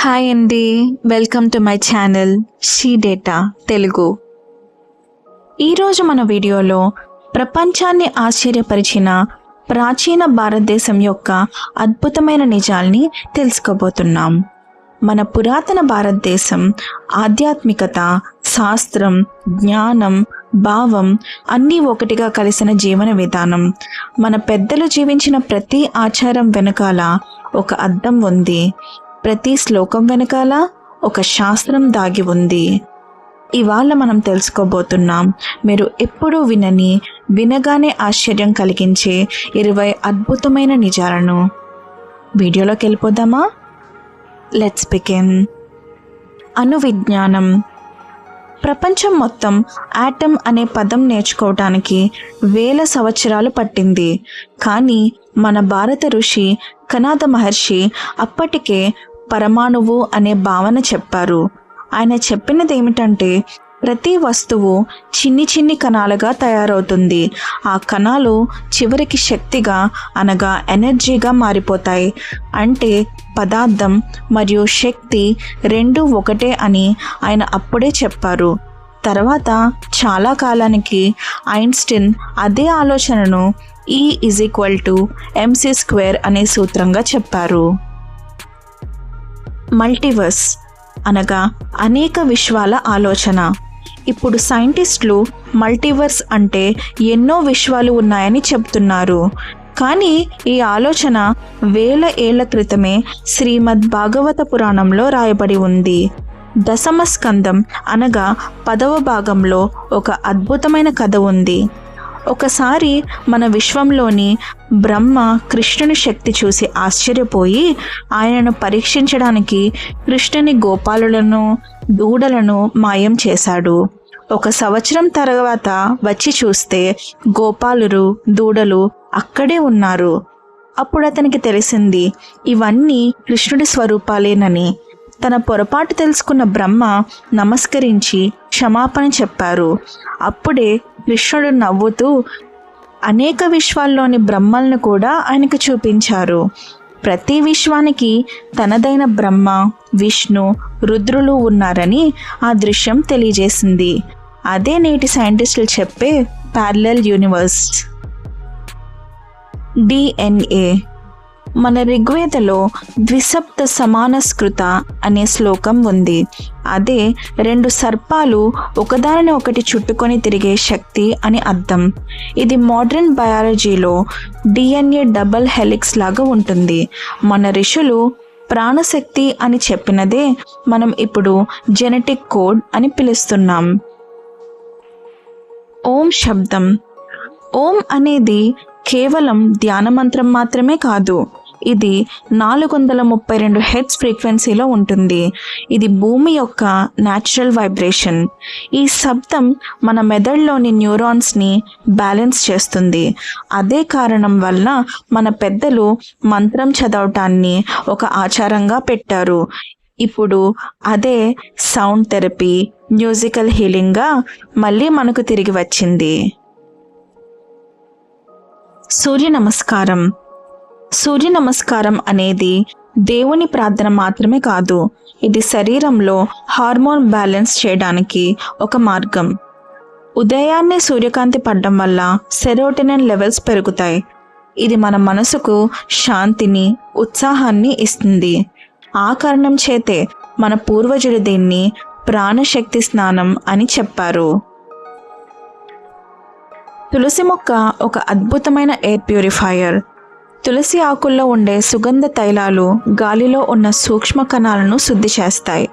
Hi అండి welcome to my channel she data Telugu ఈరోజు మన వీడియోలో ప్రపంచాన్ని ఆశ్చర్యపరిచిన ప్రాచీన భారతదేశం యొక్క అద్భుతమైన నిజాల్ని తెలుసుకోబోతున్నాం. మన పురాతన భారతదేశం ఆధ్యాత్మికత శాస్త్రం జ్ఞానం భావం అన్నీ ఒకటిగా కలిసిన జీవన విధానం. మన పెద్దలు జీవించిన ప్రతి ఆచారం వెనకాల ఒక అర్థం ఉంది. ప్రతి శ్లోకం వెనకాల ఒక శాస్త్రం దాగి ఉంది. ఇవాళ మనం తెలుసుకోబోతున్నాం మీరు ఎప్పుడూ వినని వినగానే ఆశ్చర్యం కలిగించే ఇరవై అద్భుతమైన నిజాలను. వీడియోలోకి వెళ్ళిపోదామా? లెట్స్ బిగిన్ అణు విజ్ఞానం ప్రపంచం మొత్తం ఆటమ్ అనే పదం నేర్చుకోవటానికి వేల సంవత్సరాలు పట్టింది. కానీ మన భారత ఋషి కనాథ మహర్షి అప్పటికే పరమాణువు అనే భావన చెప్పారు. ఆయన చెప్పినది ఏమిటంటే ప్రతి వస్తువు చిన్ని చిన్ని కణాలుగా తయారవుతుంది. ఆ కణాలు చివరికి శక్తిగా అనగా ఎనర్జీగా మారిపోతాయి. అంటే పదార్థం మరియు శక్తి రెండు ఒకటే అని ఆయన అప్పుడే చెప్పారు. తర్వాత చాలా కాలానికి ఐన్స్టీన్ అదే ఆలోచనను E is equal to MC square అనే సూత్రంగా చెప్పారు. మల్టీవర్స్ అనగా అనేక విశ్వాల ఆలోచన. ఇప్పుడు సైంటిస్టులు మల్టీవర్స్ అంటే ఎన్నో విశ్వాలు ఉన్నాయని చెప్తున్నారు కానీ ఈ ఆలోచన వేల ఏళ్ళ క్రితమే శ్రీమద్ భాగవత పురాణంలో రాయబడి ఉంది. దశమ స్కందం అనగా పదవ భాగంలో ఒక అద్భుతమైన కథ ఉంది. ఒకసారి మన విశ్వంలోని బ్రహ్మ కృష్ణుని శక్తి చూసి ఆశ్చర్యపోయి ఆయనను పరీక్షించడానికి కృష్ణుని గోపాలులను దూడలను మాయం చేశాడు. ఒక సంవత్సరం తర్వాత వచ్చి చూస్తే గోపాలురు దూడలు అక్కడే ఉన్నారు. అప్పుడు అతనికి తెలిసింది ఇవన్నీ కృష్ణుడి స్వరూపాలేనని. తన పొరపాటు తెలుసుకున్న బ్రహ్మ నమస్కరించి క్షమాపణ చెప్పారు. అప్పుడే కృష్ణుడు నవ్వుతూ అనేక విశ్వాల్లోని బ్రహ్మలను కూడా ఆయనకు చూపించారు. ప్రతి విశ్వానికి తనదైన బ్రహ్మ విష్ణు రుద్రులు ఉన్నారని ఆ దృశ్యం తెలియజేసింది. అదే నేటి సైంటిస్టులు చెప్పే ప్యారలల్ యూనివర్స్ డిఎన్ఏ మన ఋగ్వేదలో ద్విసప్త సమానస్కృత అనే శ్లోకం ఉంది. అదే రెండు సర్పాలు ఒకదానిని ఒకటి చుట్టుకొని తిరిగే శక్తి అని అర్థం. ఇది మోడర్న్ బయాలజీలో డిఎన్ఏ డబల్ హెలిక్స్ లాగా ఉంటుంది. మన ఋషులు ప్రాణశక్తి అని చెప్పినదే మనం ఇప్పుడు జెనెటిక్ కోడ్ అని పిలుస్తున్నాం. ఓం శబ్దం. ఓం అనేది కేవలం ధ్యాన మంత్రం మాత్రమే కాదు. ఇది నాలుగు వందల ముప్పై రెండు హెడ్స్ ఫ్రీక్వెన్సీలో ఉంటుంది. ఇది భూమి యొక్క న్యాచురల్ వైబ్రేషన్ ఈ శబ్దం మన మెదడులోని న్యూరాన్స్ని బ్యాలెన్స్ చేస్తుంది. అదే కారణం వల్ల మన పెద్దలు మంత్రం చదవటాన్ని ఒక ఆచారంగా పెట్టారు. ఇప్పుడు అదే సౌండ్ థెరపీ మ్యూజికల్ హీలింగ్గా మళ్ళీ మనకు తిరిగి వచ్చింది. సూర్య నమస్కారం. సూర్య నమస్కారం అనేది దేవుని ప్రార్థన మాత్రమే కాదు ఇది శరీరంలో హార్మోన్ బ్యాలెన్స్ చేయడానికి ఒక మార్గం. ఉదయాన్నే సూర్యకాంతి పడడం వల్ల సెరోటినన్ లెవెల్స్ పెరుగుతాయి. ఇది మన మనసుకు శాంతిని ఉత్సాహాన్ని ఇస్తుంది. ఆ కారణం చేతే మన పూర్వజులు దీన్ని ప్రాణశక్తి స్నానం అని చెప్పారు. తులసి మొక్క ఒక అద్భుతమైన ఎయిర్ ప్యూరిఫైయర్. తులసి ఆకుల్లో ఉండే సుగంధ తైలాలు గాలిలో ఉన్న సూక్ష్మ కణాలను శుద్ధి చేస్తాయి.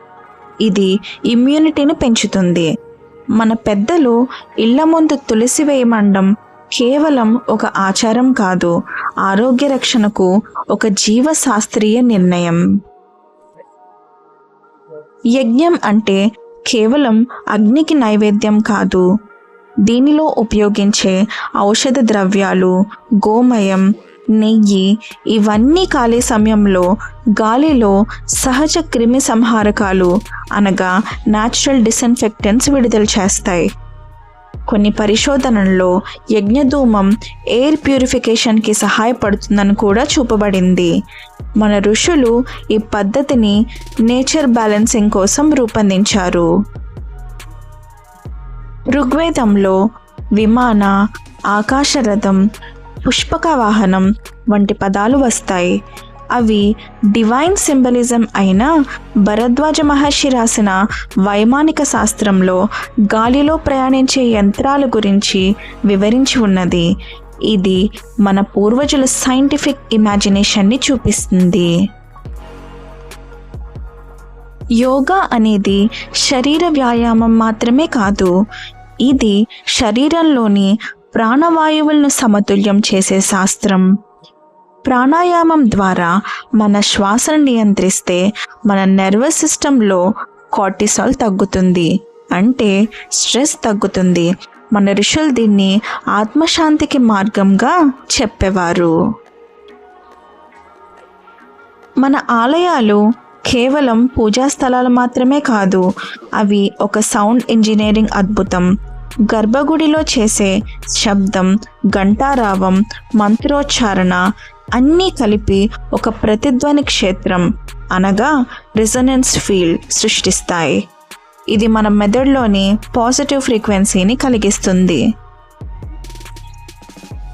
ఇది ఇమ్యూనిటీని పెంచుతుంది. మన పెద్దలు ఇళ్ళ ముందు తులసి వేయమండం కేవలం ఒక ఆచారం కాదు ఆరోగ్య రక్షణకు ఒక జీవశాస్త్రీయ నిర్ణయం. యజ్ఞం అంటే కేవలం అగ్నికి నైవేద్యం కాదు దీనిలో ఉపయోగించే ఔషధ ద్రవ్యాలు గోమయం నెయ్యి ఇవన్నీ కాలే సమయంలో గాలిలో సహజ క్రిమి సంహారకాలు అనగా న్యాచురల్ డిసన్ఫెక్టెంట్స్ విడుదల చేస్తాయి. కొన్ని పరిశోధనల్లో యజ్ఞధూమం ఎయిర్ ప్యూరిఫికేషన్కి సహాయపడుతుందని కూడా చూపబడింది. మన ఋషులు ఈ పద్ధతిని నేచర్ బ్యాలెన్సింగ్ కోసం రూపొందించారు. ఋగ్వేదంలో విమాన ఆకాశరథం పుష్పక వాహనం వంటి పదాలు వస్తాయి. అవి డివైన్ సింబలిజం అయిన భరద్వాజ మహర్షి రాసిన వైమానిక శాస్త్రంలో గాలిలో ప్రయాణించే యంత్రాల గురించి వివరించి ఉన్నది. ఇది మన పూర్వజుల సైంటిఫిక్ ఇమాజినేషన్ని చూపిస్తుంది. యోగా అనేది శరీర వ్యాయామం మాత్రమే కాదు ఇది శరీరంలోని ప్రాణవాయువులను సమతుల్యం చేసే శాస్త్రం. ప్రాణాయామం ద్వారా మన శ్వాసను నియంత్రిస్తే మన నర్వస్ సిస్టంలో కార్టిసాల్ తగ్గుతుంది. అంటే స్ట్రెస్ తగ్గుతుంది. మన ఋషులు దీన్ని ఆత్మశాంతికి మార్గంగా చెప్పేవారు. మన ఆలయాలు కేవలం పూజా స్థలాలు మాత్రమే కాదు అవి ఒక సౌండ్ ఇంజనీరింగ్ అద్భుతం. గర్భగుడిలో చేసే శబ్దం ఘంటారావం మంత్రోచ్చారణ అన్నీ కలిపి ఒక ప్రతిధ్వని క్షేత్రం అనగా రిజనెన్స్ ఫీల్డ్ సృష్టిస్తాయి. ఇది మన మెదడులోని పాజిటివ్ ఫ్రీక్వెన్సీని కలిగిస్తుంది.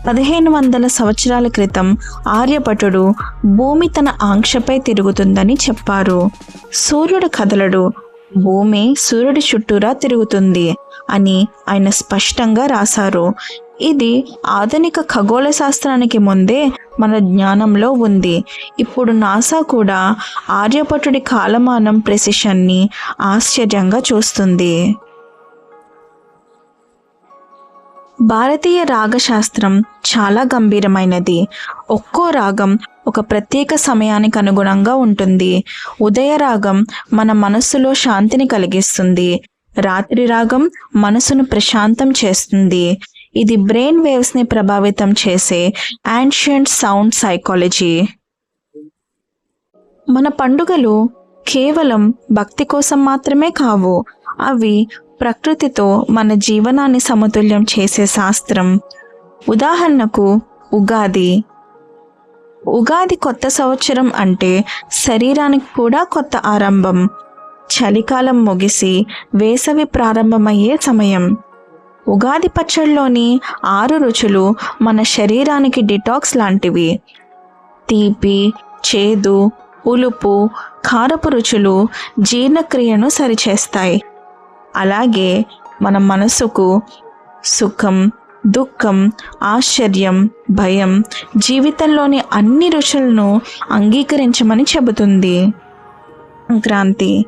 పదిహేను వందల సంవత్సరాల క్రితం ఆర్యభటుడు భూమి తన ఆంక్షపై తిరుగుతుందని చెప్పారు. సూర్యుడు కదలడు భూమి సూర్యుడి చుట్టూరా తిరుగుతుంది అని ఆయన స్పష్టంగా రాశారు. ఇది ఆధునిక ఖగోళ శాస్త్రానికి ముందే మన జ్ఞానంలో ఉంది. ఇప్పుడు నాసా కూడా ఆర్యభటుడి కాలమానం ప్రెసిషన్ని ఆశ్చర్యంగా చూస్తుంది. భారతీయ రాగశాస్త్రం చాలా గంభీరమైనది. ఒక్కో రాగం ఒక ప్రత్యేక సమయానికి అనుగుణంగా ఉంటుంది. ఉదయ రాగం మన మనస్సులో శాంతిని కలిగిస్తుంది. రాత్రి రాగం మనసును ప్రశాంతం చేస్తుంది. ఇది బ్రెయిన్ వేవ్స్ని ప్రభావితం చేసే యాన్షియంట్ సౌండ్ సైకాలజీ. మన పండుగలు కేవలం భక్తి కోసం మాత్రమే కావు. అవి ప్రకృతితో మన జీవనాన్ని సమతుల్యం చేసే శాస్త్రం. ఉదాహరణకు ఉగాది. ఉగాది కొత్త సంవత్సరం అంటే శరీరానికి కూడా కొత్త ఆరంభం. చలికాలం ముగిసి వేసవి ప్రారంభమయ్యే సమయం. ఉగాది పచ్చడిలోని ఆరు రుచులు మన శరీరానికి డిటాక్స్ లాంటివి. తీపి చేదు పులుపు కారపు రుచులు జీర్ణక్రియను సరిచేస్తాయి. అలాగే మన మనసుకు సుఖం దుఃఖం ఆశ్చర్యం భయం జీవితంలోని అన్ని రుచులను అంగీకరించమని చెబుతుంది. సంక్రాంతి.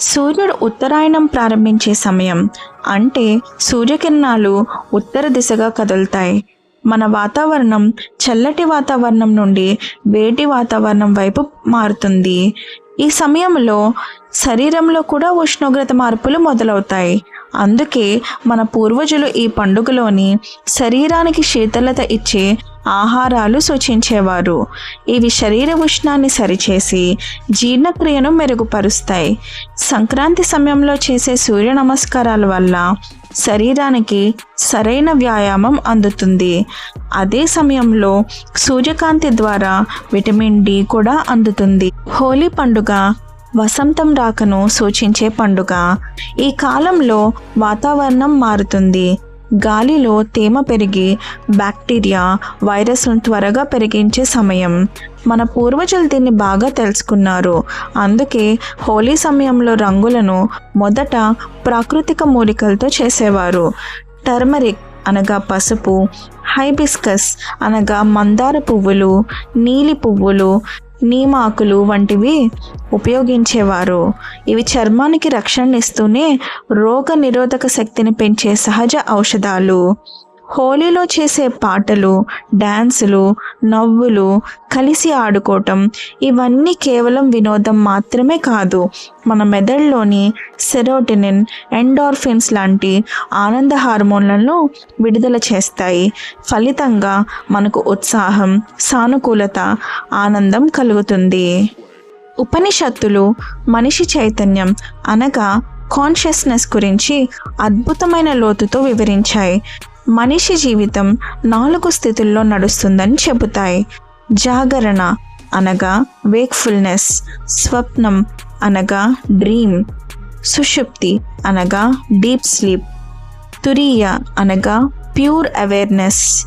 సూర్యుడు ఉత్తరాయణం ప్రారంభించే సమయం. అంటే సూర్యకిరణాలు ఉత్తర దిశగా కదులుతాయి. మన వాతావరణం చల్లటి వాతావరణం నుండి వేటి వాతావరణం వైపు మారుతుంది. ఈ సమయంలో శరీరంలో కూడా ఉష్ణోగ్రత మార్పులు మొదలవుతాయి. అందుకే మన పూర్వజులు ఈ పండుగలోని శరీరానికి శీతలత ఇచ్చే ఆహారాలు సూచించేవారు. ఇవి శరీర ఉష్ణాన్ని సరిచేసి జీర్ణక్రియను మెరుగుపరుస్తాయి. సంక్రాంతి సమయంలో చేసే సూర్య నమస్కారాల వల్ల శరీరానికి సరైన వ్యాయామం అందుతుంది. అదే సమయంలో సూర్యకాంతి ద్వారా విటమిన్ డి కూడా అందుతుంది. హోలీ పండుగ వసంతం రాకను సూచించే పండుగ. ఈ కాలంలో వాతావరణం మారుతుంది. గాలిలో తేమ పెరిగి బ్యాక్టీరియా వైరస్ను త్వరగా పెరిగించే సమయం. మన పూర్వజులు దీన్ని బాగా తెలుసుకున్నారు. అందుకే హోలీ సమయంలో రంగులను మొదట ప్రాకృతిక మూలికలతో చేసేవారు. టర్మరిక్ అనగా పసుపు హైబిస్కస్ అనగా మందార పువ్వులు నీలి పువ్వులు నీమాకులు వంటివి ఉపయోగించేవారు. ఇవి చర్మానికి రక్షణ ఇస్తూనే రోగ నిరోధక శక్తిని పెంచే సహజ ఔషధాలు. హోలీలో చేసే పాటలు డ్యాన్సులు నవ్వులు కలిసి ఆడుకోవటం ఇవన్నీ కేవలం వినోదం మాత్రమే కాదు. మన మెదడులోని సెరోటినిన్ ఎండార్ఫిన్స్ లాంటి ఆనంద హార్మోన్లను విడుదల చేస్తాయి. ఫలితంగా మనకు ఉత్సాహం సానుకూలత ఆనందం కలుగుతుంది. ఉపనిషత్తులు మనిషి చైతన్యం అనగా కాన్షియస్నెస్ గురించి అద్భుతమైన లోతుతో వివరించాయి. మనిషి జీవితం నాలుగు స్థితుల్లో నడుస్తుందని చెబుతాయి. జాగరణ అనగా వేక్ఫుల్నెస్ స్వప్నం అనగా డ్రీమ్ సుషుప్తి అనగా డీప్ స్లీప్ తురియ అనగా ప్యూర్ అవేర్నెస్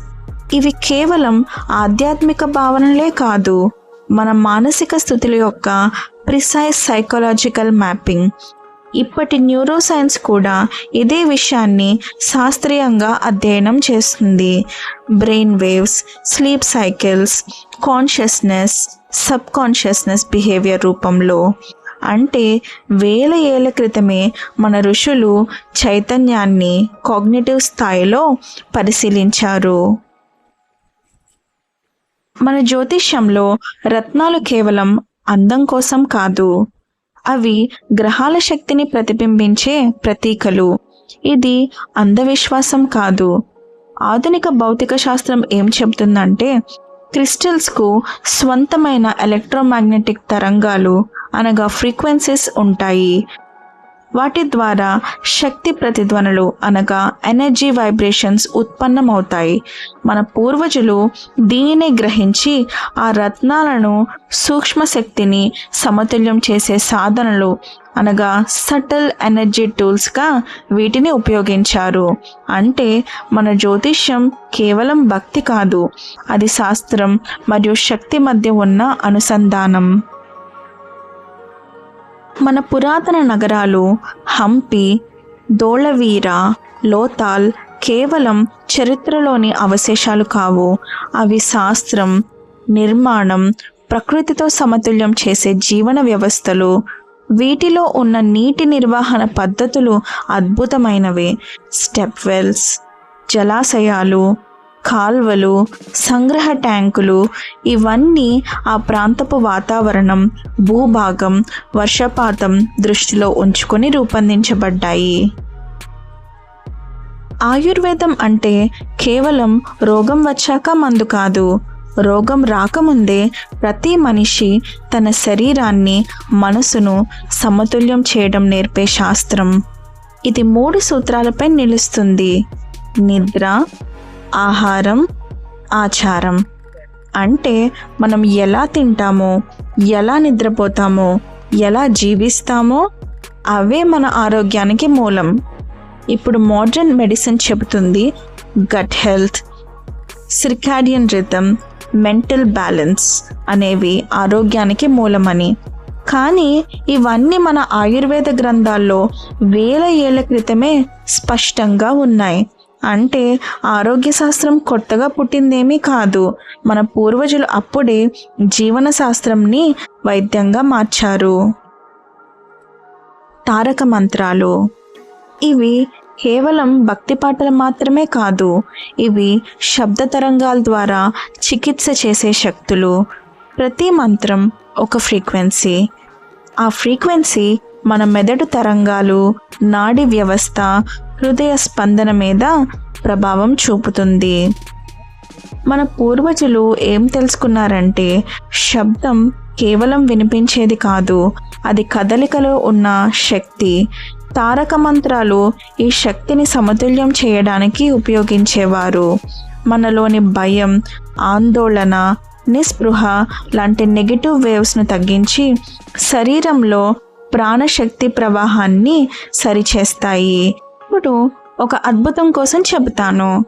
ఇవి కేవలం ఆధ్యాత్మిక భావనలే కాదు మన మానసిక స్థితుల యొక్క ప్రిసైజ్ సైకలాజికల్ మ్యాపింగ్ ఇప్పటి న్యూరోసైన్స్ కూడా ఇదే విషయాన్ని శాస్త్రీయంగా అధ్యయనం చేస్తుంది. Brain waves sleep cycles consciousness sub consciousness behaviour రూపంలో. అంటే వేల ఏళ్ళ క్రితమే మన ఋషులు చైతన్యాన్ని కాగ్నిటివ్ స్థాయిలో పరిశీలించారు. మన జ్యోతిష్యంలో రత్నాలు కేవలం అందం కోసం కాదు అవి గ్రహాల శక్తిని ప్రతిబింబించే ప్రతీకలు. ఇది అంధవిశ్వాసం కాదు. ఆధునిక భౌతిక శాస్త్రం ఏం చెబుతుందంటే క్రిస్టల్స్కు స్వంతమైన ఎలక్ట్రోమాగ్నెటిక్ తరంగాలు అనగా ఫ్రీక్వెన్సీస్ ఉంటాయి. వాటి ద్వారా శక్తి ప్రతిధ్వనులు అనగా ఎనర్జీ వైబ్రేషన్స్ ఉత్పన్నమవుతాయి. మన పూర్వజులు దీనిని గ్రహించి ఆ రత్నాలను సూక్ష్మ శక్తిని సమతుల్యం చేసే సాధనలు అనగా సటిల్ ఎనర్జీ టూల్స్గా వీటిని ఉపయోగించారు. అంటే మన జ్యోతిష్యం కేవలం భక్తి కాదు అది శాస్త్రం మరియు శక్తి మధ్య ఉన్న అనుసంధానం. మన పురాతన నగరాలు హంపి దోళవీర లోతాల్ కేవలం చరిత్రలోని అవశేషాలు కావు. అవి శాస్త్రం నిర్మాణం ప్రకృతితో సమతుల్యం చేసే జీవన వ్యవస్థలు. వీటిలో ఉన్న నీటి నిర్వహణ పద్ధతులు అద్భుతమైనవి. స్టెప్ వెల్స్ జలాశయాలు కాల్వలు సంగ్రహ ట్యాంకులు ఇవన్నీ ఆ ప్రాంతపు వాతావరణం భూభాగం వర్షపాతం దృష్టిలో ఉంచుకొని రూపొందించబడ్డాయి. ఆయుర్వేదం అంటే కేవలం రోగం వచ్చాక మందు కాదు రోగం రాకముందే ప్రతి మనిషి తన శరీరాన్ని మనసును సమతుల్యం చేయడం నేర్పే శాస్త్రం. ఇది మూడు సూత్రాలపై నిలుస్తుంది. నిద్ర ఆహారం ఆచారం. అంటే మనం ఎలా తింటామో ఎలా నిద్రపోతామో ఎలా జీవిస్తామో అవే మన ఆరోగ్యానికి మూలం. ఇప్పుడు మోడర్న్ మెడిసిన్ చెబుతుంది gut health circadian rhythm mental balance అనేవి ఆరోగ్యానికి మూలమని. కానీ ఇవన్నీ మన ఆయుర్వేద గ్రంథాల్లో వేల ఏళ్ళ క్రితమే స్పష్టంగా ఉన్నాయి. అంటే ఆరోగ్య శాస్త్రం కొత్తగా పుట్టిందేమీ కాదు. మన పూర్వజులు అప్పుడే జీవన శాస్త్రంని వైద్యంగా మార్చారు. తారక మంత్రాలు. ఇవి కేవలం భక్తి పాటలు మాత్రమే కాదు ఇవి శబ్ద తరంగాల ద్వారా చికిత్స చేసే శక్తులు. ప్రతి మంత్రం ఒక ఫ్రీక్వెన్సీ. ఆ ఫ్రీక్వెన్సీ మన మెదడు తరంగాలు నాడి వ్యవస్థ హృదయ స్పందన మీద ప్రభావం చూపుతుంది. మన పూర్వజులు ఏం తెలుసుకున్నారంటే శబ్దం కేవలం వినిపించేది కాదు అది కదలికలో ఉన్న శక్తి. తారక మంత్రాలు ఈ శక్తిని సమతుల్యం చేయడానికి ఉపయోగించేవారు. మనలోని భయం ఆందోళన నిస్పృహ లాంటి నెగిటివ్ వేవ్స్ను తగ్గించి శరీరంలో ప్రాణశక్తి ప్రవాహాన్ని సరిచేస్తాయి. ఇప్పుడు ఒక అద్భుతం కోసం చెబుతాను.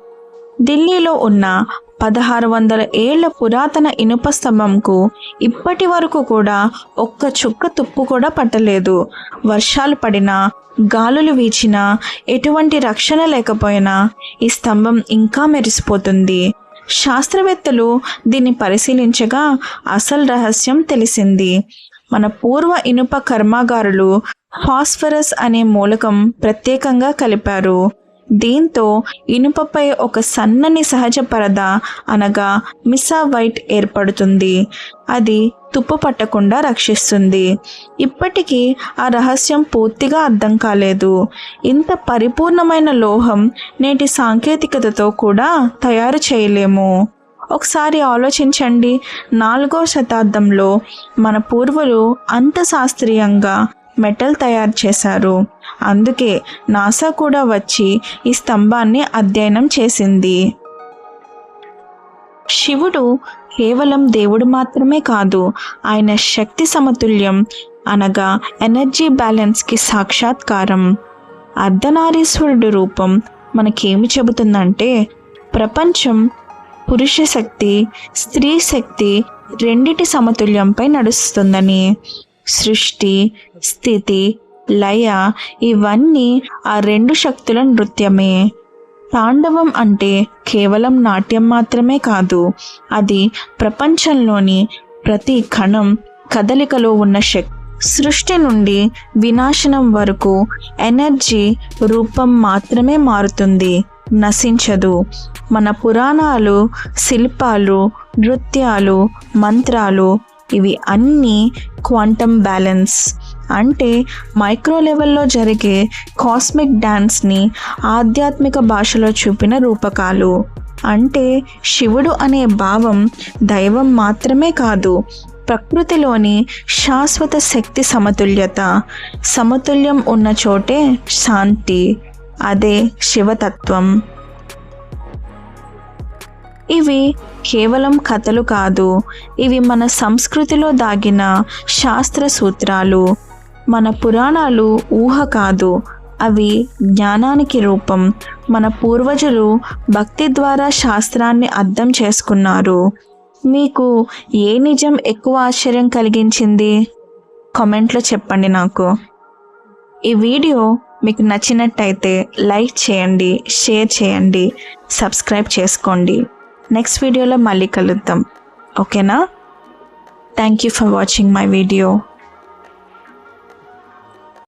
ఢిల్లీలో ఉన్న పదహారు వందల ఏళ్ళ పురాతన ఇనుప స్తంభంకు ఇప్పటి వరకు కూడా ఒక్క చుక్క తుప్పు కూడా పట్టలేదు. వర్షాలు పడినా గాలులు వీచినా ఎటువంటి రక్షణ లేకపోయినా ఈ స్తంభం ఇంకా మెరిసిపోతుంది. శాస్త్రవేత్తలు దీన్ని పరిశీలించగా అసలు రహస్యం తెలిసింది. మన పూర్వ ఇనుప కర్మాగారులు ఫాస్ఫరస్ అనే మూలకం ప్రత్యేకంగా కలిపారు. దీంతో ఇనుపపై ఒక సన్నని సహజ పరద అనగా మిసా వైట్ ఏర్పడుతుంది. అది తుప్పు పట్టకుండా రక్షిస్తుంది. ఇప్పటికీ ఆ రహస్యం పూర్తిగా అర్థం కాలేదు. ఇంత పరిపూర్ణమైన లోహం నేటి సాంకేతికతతో కూడా తయారు చేయలేము. ఒకసారి ఆలోచించండి. నాలుగో శతాబ్దంలో మన పూర్వులు అంత శాస్త్రీయంగా మెటల్ తయారు చేశారు. అందుకే నాసా కూడా వచ్చి ఈ స్తంభాన్ని అధ్యయనం చేసింది. శివుడు కేవలం దేవుడు మాత్రమే కాదు ఆయన శక్తి సమతుల్యం అనగా ఎనర్జీ బ్యాలెన్స్కి సాక్షాత్కారం. అర్ధనారీశ్వరుడు రూపం మనకేమి చెబుతుందంటే ప్రపంచం పురుష శక్తి స్త్రీ శక్తి రెండిటి సమతుల్యంపై నడుస్తుందని. సృష్టి స్థితి లయ ఇవన్నీ ఆ రెండు శక్తుల నృత్యమే. తాండవం అంటే కేవలం నాట్యం మాత్రమే కాదు అది ప్రపంచంలోని ప్రతి కణం కదలికలో ఉన్న శక్తి. సృష్టి నుండి వినాశనం వరకు ఎనర్జీ రూపం మాత్రమే మారుతుంది. నశించదు. మన పురాణాలు శిల్పాలు నృత్యాలు మంత్రాలు ఇవి అన్నీ క్వాంటమ్ బ్యాలెన్స్. అంటే మైక్రో లెవెల్లో జరిగే కాస్మిక్ డ్యాన్స్ని ఆధ్యాత్మిక భాషలో చూపిన రూపకాలు. అంటే శివుడు అనే భావం దైవం మాత్రమే కాదు ప్రకృతిలోని శాశ్వత శక్తి సమతుల్యత. సమతుల్యం ఉన్న చోటే శాంతి. అదే శివతత్వం. ఇవి కేవలం కథలు కాదు ఇవి మన సంస్కృతిలో దాగిన శాస్త్ర సూత్రాలు మన పురాణాలు ఊహ కాదు అవి జ్ఞానానికి రూపం. మన పూర్వజులు భక్తి ద్వారా శాస్త్రాన్ని అర్థం చేసుకున్నారు. మీకు ఏ నిజం ఎక్కువ ఆశ్చర్యం కలిగించింది? కామెంట్లో చెప్పండి నాకు. ఈ వీడియో మీకు నచ్చినట్టయితే లైక్ చేయండి షేర్ చేయండి సబ్స్క్రైబ్ చేసుకోండి. నెక్స్ట్ వీడియోలో మళ్ళీ కలుద్దాం. ఓకేనా? Thank you for watching my video